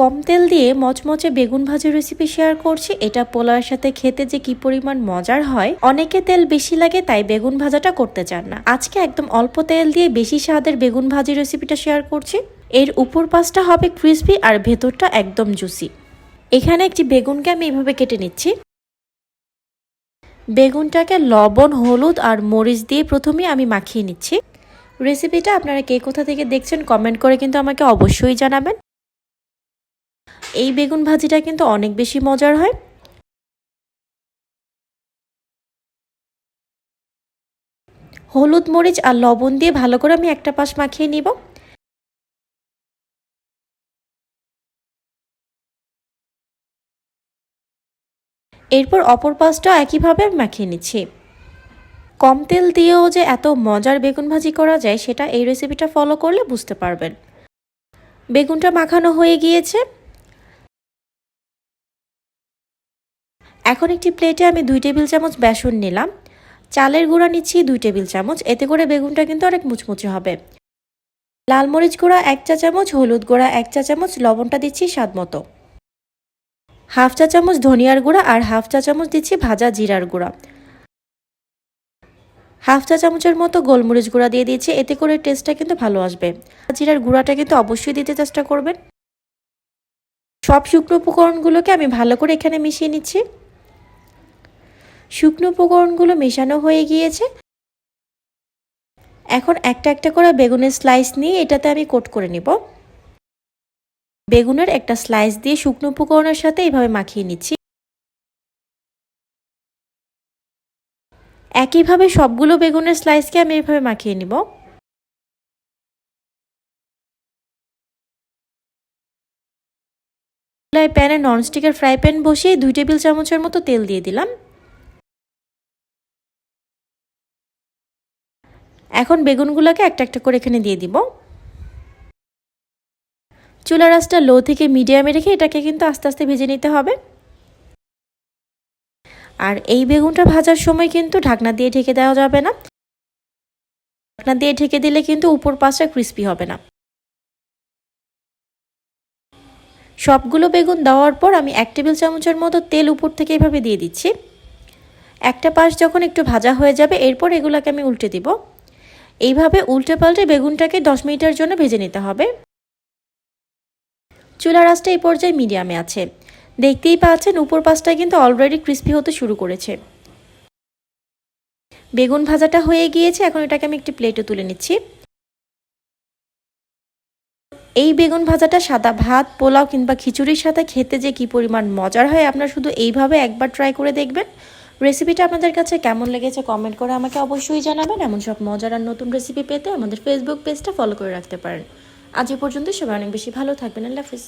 কম তেল দিয়ে মচমচে বেগুন ভাজির রেসিপি শেয়ার করছি। এটা পোলাওয়ের সাথে খেতে যে কি পরিমাণ মজার হয়, অনেকে তেল বেশি লাগে, তাই বেগুন ভাজাটা করতে চান না। আজকে একদম অল্প তেল দিয়ে বেশি স্বাদের বেগুন ভাজি রেসিপিটা শেয়ার করছি। এর উপর পাশটা হবে ক্রিসপি আর ভেতরটা একদম জুসি এখানে একটি বেগুনকে আমি এভাবে কেটে নিচ্ছি। বেগুনটাকে লবণ, হলুদ আর মরিচ দিয়ে প্রথমে আমি মাখিয়ে নিচ্ছি। রেসিপিটা আপনারা কে কোথা থেকে দেখছেন কমেন্ট করে কিন্তু আমাকে অবশ্যই জানাবেন। এই বেগুন ভাজিটা কিন্তু অনেক বেশি মজার হয়। হলুদ মরিচ আর লবণ দিয়ে ভালো করে আমি একটা পাশ মাখিয়ে নিব। এরপর অপর পাশটা একইভাবে মাখিয়ে নিচ্ছি। কম তেল দিয়েও যে এত মজার বেগুন ভাজি করা যায়, সেটা এই রেসিপিটা ফলো করলে বুঝতে পারবেন। বেগুনটা মাখানো হয়ে গিয়েছে। এখন একটি প্লেটে আমি দুই টেবিল চামচ বেসন নিলাম। চালের গুঁড়া নিচ্ছি দুই টেবিল চামচ। এতে করে বেগুনটা কিন্তু অনেক মুচমুচে হবে। লাল মরিচ গুঁড়া এক চা চামচ, হলুদ গুঁড়া এক চা চামচ, লবণটা দিচ্ছি স্বাদ মতো। হাফ চা চামচ ধনিয়ার গুঁড়া আর হাফ চা চামচ দিচ্ছি ভাজা জিরার গুঁড়া। হাফ চা চামচের মতো গোলমরিচ গুঁড়া দিয়ে দিয়েছি। এতে করে টেস্টটা কিন্তু ভালো আসবে। জিরার গুঁড়াটা কিন্তু অবশ্যই দিতে চেষ্টা করবেন। সব শুকনো উপকরণগুলোকে আমি ভালো করে এখানে মিশিয়ে নিচ্ছি। শুকনো উপকরণগুলো মেশানো হয়ে গিয়েছে। এখন একটা একটা করে বেগুনের স্লাইস নিয়ে এটাতে আমি কোট করে নিব। বেগুনের একটা স্লাইস দিয়ে শুকনো উপকরণের সাথে এইভাবে মাখিয়ে নিচ্ছি। একইভাবে সবগুলো বেগুনের স্লাইসকে আমি এইভাবে মাখিয়ে নিব। প্যানে ননস্টিকের ফ্রাই প্যান বসিয়ে দুই টেবিল চামচের মতো তেল দিয়ে দিলাম। এখন বেগুনগুলোকে একটা একটা করে এখানে দিয়ে দিব। চুলা রাসটা লো থেকে মিডিয়ামে রেখে এটাকে কিন্তু আস্তে আস্তে ভেজে নিতে হবে। আর এই বেগুনটা ভাজার সময় কিন্তু ঢাকনা দিয়ে ঢেকে দেওয়া যাবে না। ঢাকনা দিয়ে ঢেকে দিলে কিন্তু উপর পাশটা ক্রিস্পি হবে না। সবগুলো বেগুন দেওয়ার পর আমি এক টেবিল চামচের মতো তেল উপর থেকে এভাবে দিয়ে দিচ্ছি। একটা পাশ যখন একটু ভাজা হয়ে যাবে, এরপর এগুলোকে আমি উল্টে দিব। এইভাবে উল্টে পাল্টে বেগুনটাকে দশ মিনিটের জন্য ভেজে নিতে হবে। চুলা রাসটা এই পর্যায়ে মিডিয়ামে আছে। দেখতেই পাচ্ছেন উপর পাশটা কিন্তু অলরেডি ক্রিস্পি হতে শুরু করেছে। বেগুন ভাজাটা হয়ে গিয়েছে, এখন এটাকে আমি একটি প্লেটে তুলে নিচ্ছি। এই বেগুন ভাজাটা সাদা ভাত, পোলাও কিংবা খিচুড়ির সাথে খেতে যে কি পরিমাণ মজার হয়, আপনারা শুধু এইভাবে একবার ট্রাই করে দেখবেন। রেসিপিটা আপনাদের কাছে কেমন লেগেছে কমেন্ট করে আমাকে অবশ্যই জানাবেন। এমন সব মজার আর নতুন রেসিপি পেতে আমাদের ফেসবুক পেজটা ফলো করে রাখতে পারেন। আজ এ পর্যন্ত সবাই অনেক বেশি ভালো থাকবেন। আল্লাহ হাফিজ।